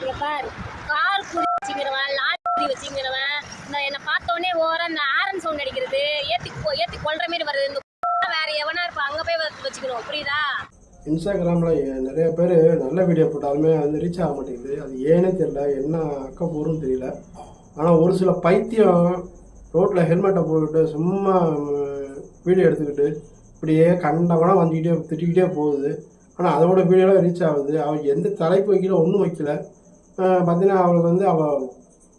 இங்க கார் குடி வச்சுக்கிறவன் லாரி வச்சுக்கிறவன். இந்த என்னை பார்த்த ஓர இந்த ஆரன் சவுண்ட் அடிக்கிறது. ஏத்தி ஏற்றி ஏத்தி மாரி மாதிரி வருது. இந்த வேற எவனா இருப்பா? அங்க போய் வச்சுக்கணும் புரியுதா? இன்ஸ்டாகிராமில் நிறைய பேர் நல்ல வீடியோ போட்டாலுமே வந்து ரீச் ஆக மாட்டேங்குது. அது ஏனே தெரியல. என்ன அக்கப்பூர்வம் தெரியல. ஆனால் ஒரு சில பைத்தியம் ரோட்டில் ஹெல்மெட்டை போட்டுட்டு சும்மா வீடியோ எடுத்துக்கிட்டு இப்படியே கண்டவனா வந்துக்கிட்டே திட்டிக்கிட்டே போகுது. ஆனால் அதோட வீடியோலாம் ரீச் ஆகுது. அவன் எந்த தலைப்பு வைக்கல ஒன்றும் வைக்கல. பார்த்தீங்கன்னா அவளுக்கு வந்து அவள்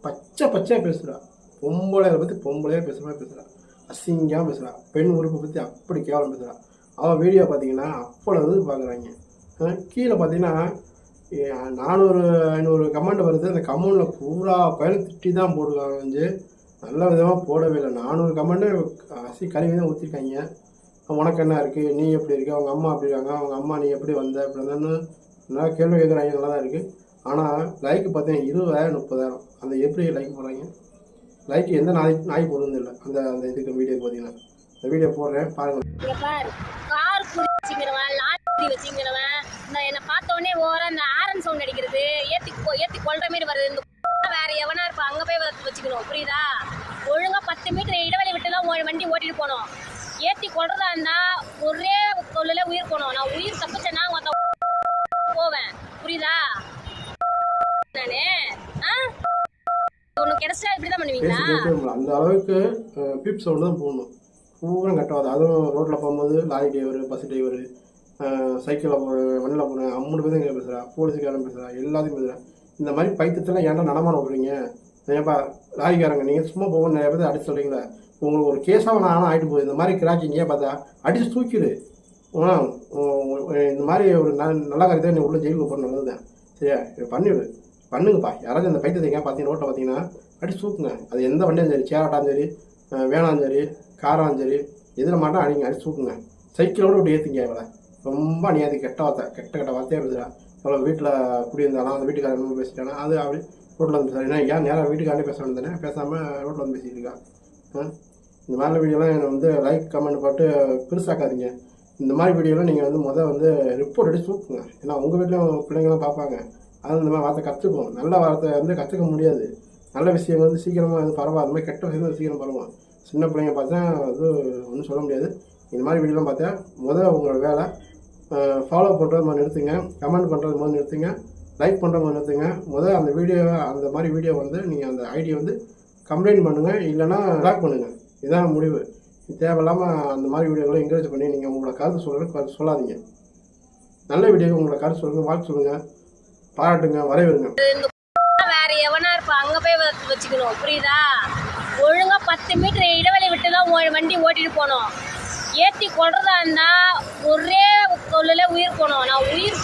பச்சை பச்சையாக பேசுகிறாள் பொம்பளையை பற்றி பொம்பளையாக பேசுகிற மாதிரி பேசுகிறா அசிங்கமாக பேசுகிறாள் பெண் உறுப்பை பற்றி அப்படி கேவலம் பேசுகிறாள் அவள் வீடியோ பார்த்தீங்கன்னா அவ்வளவு பார்க்குறாங்க. கீழே பார்த்தீங்கன்னா நானூறு ஐநூறு கமெண்ட் வருது. அந்த கமெண்டில் பூரா பயலும் திட்டி தான் போட்டுருக்காங்க வந்து. நல்ல விதமாக போடவே இல்லை. நானூறு கமெண்ட்டு அசி கழுவி தான் ஊற்றிருக்காங்க உனக்கு என்ன இருக்குது நீ எப்படி இருக்க? அவங்க அம்மா அப்படி இருக்காங்க? அவங்க அம்மா நீ எப்படி வந்த? அப்படி வந்தேன்னு நல்லா கேள்வி கேட்குறாங்க. நல்லா தான் இருக்குது ஆனால் லைக் பார்த்தீங்கன்னா இருபதாயிரம் முப்பதாயிரம். அந்த எப்படி லைக் போடுறாங்க? லைக் எந்த நாய் நாய் போடுறது இல்லை அந்த அந்த இதுக்கு வீடியோ பார்த்தீங்கன்னா. இந்த வீடியோ போடுறேன் பாருங்க. கார் குடி லாரி வச்சுக்கிறவன். நான் என்னை பார்த்த உடனே ஓர இந்த ஆரன் சவுண்ட் அடிக்கிறது. ஏத்தி ஏத்தி கொள்ற மாதிரி வருது. இந்த வேற எவனா இருப்பா? அங்க போய் வளர்த்து வச்சுக்கணும். புரியுதா? ஒழுங்கா பத்து மீட்டர் இடைவெளி விட்டுலாம் உன் வண்டி ஓட்டிட்டு போனோம் ஏத்தி கொள்றதா இருந்தா ஒரே தொழில உயிர் போனோம் நான் உயிர் தப்பிச்ச ஒருத்த போவேன் புரியுதா நானு ஆ உனக்கு கிடைச்சா இப்படி தான் பண்ணுவீங்களா அந்த அளவுக்கு பீப் சவுண்டு தான் போடணும். பூரா கட்டாது அதுவும் ரோட்டில் போகும்போது லாரி டிரைவர் பஸ் டிரைவர் சைக்கிளில் போகிற வண்டியில் போகிறேன் அம்மூணு பேரும் எங்கே பேசுகிறேன் போலீஸுக்காரன் பேசுகிறேன் எல்லாத்தையும் பேசுகிறேன் இந்த மாதிரி பைத்தியத்தில் ஏன்டா நடமாட விட்றீங்க? ஏன்ப்பா லாரிக்காரங்க நீங்கள் சும்மா போக நிறைய பேர் அடிச்சு சொல்கிறீங்களே உங்களுக்கு ஒரு கேஸாக நான் ஆனால் ஆகிட்டு போகுது. இந்த மாதிரி கிராக்கிங்க பார்த்தா அடிச்சு தூக்கிடு. ஆ, இந்த மாதிரி ஒரு நல்ல நல்ல காரியத்தை நீ உள்ள ஜெயிலுக்கு போகிற நல்லது தான் சரியா? பண்ணிவிடு பண்ணுங்கப்பா. யாராச்சும் இந்த பைத்தியத்தை பார்த்தீங்கன்னா ரோட்டில் பார்த்தீங்கன்னா அடிச்சு சூப்புங்க அது எந்த வண்டியும் சரி சேராட்டாலும் சரி வேணாம் வேனாலும் சரி காராலும் சரி எதில் மாட்டோம் அடிங்க அடிச்சு சூக்குங்க சைக்கிளோட இப்படி ஏற்றுங்க இவளை ரொம்ப அநியாயத்து கெட்ட வார்த்தை கெட்ட கெட்ட வார்த்தையாக பேசுகிறா இவ்வளோ வீட்டில் குடியிருந்தாலும் அந்த வீட்டுக்காரன் பேசிட்டானா அது அப்படி ரோட்டில் வந்து பேசுகிறேன் ஏன்னா ஏன் நேராக வீட்டுக்காரனே பேச வேண்டியதானே பேசாமல் ரோட்டில் வந்து பேசிட்டு இருக்கா. ஆ? இந்த மாதிரி வீடியோலாம் என்னை வந்து லைக் கமெண்ட் போட்டு பெருசாக்காதீங்க. இந்த மாதிரி வீடியோலாம் நீங்கள் வந்து முதல் வந்து ரிப்போர்ட் அடிச்சு சூப்புங்க ஏன்னா உங்கள் வீட்டில் பிள்ளைங்களாம் பார்ப்பாங்க. அது இந்த மாதிரி வார்த்தை கற்றுக்கும் நல்ல வார்த்தை வந்து கற்றுக்க முடியாது. நல்ல விஷயம் வந்து சீக்கிரமாக வந்து பரவாயில்ல அது மாதிரி கெட்ட விஷயம் வந்து சீக்கிரம் பரவும் சின்ன பிள்ளைங்க பார்த்தா அது ஒன்றும் சொல்ல முடியாது. இந்த மாதிரி வீடியோலாம் பார்த்தா முதல் உங்களோட வேலை ஃபாலோ பண்ணுறது மாதிரி நிறுத்துங்க. கமெண்ட் பண்ணுறது மாதிரி நிறுத்துங்க. லைக் பண்ணுற மாதிரி நிறுத்துங்க. முதல் அந்த வீடியோ அந்த மாதிரி வீடியோ வந்து நீங்கள் அந்த ஐடியை வந்து கம்ப்ளைண்ட் பண்ணுங்கள் இல்லைனா பிளாக் பண்ணுங்கள் இதான் முடிவு. தேவையில்லாமல் அந்த மாதிரி வீடியோகளை என்கரேஜ் பண்ணி நீங்கள் உங்களோட கருத்து சொல்லுங்க. சொல்லாதீங்க. நல்ல வீடியோ உங்களோட கருத்து சொல்லுங்கள் வாழ்த்து சொல்லுங்கள் பாராட்டுங்க. வரவேறுங்க வேற எவனா இருப்பா அங்க போய் வச்சுக்கணும். புரியுதா? ஒழுங்கா பத்து மீட்டர் இடைவெளி விட்டு தான் வண்டி ஓட்டிட்டு போனோம் ஏத்தி கொள்றதா இருந்தா ஒரே தொழில உயிர் போனோம் நான் உயிர்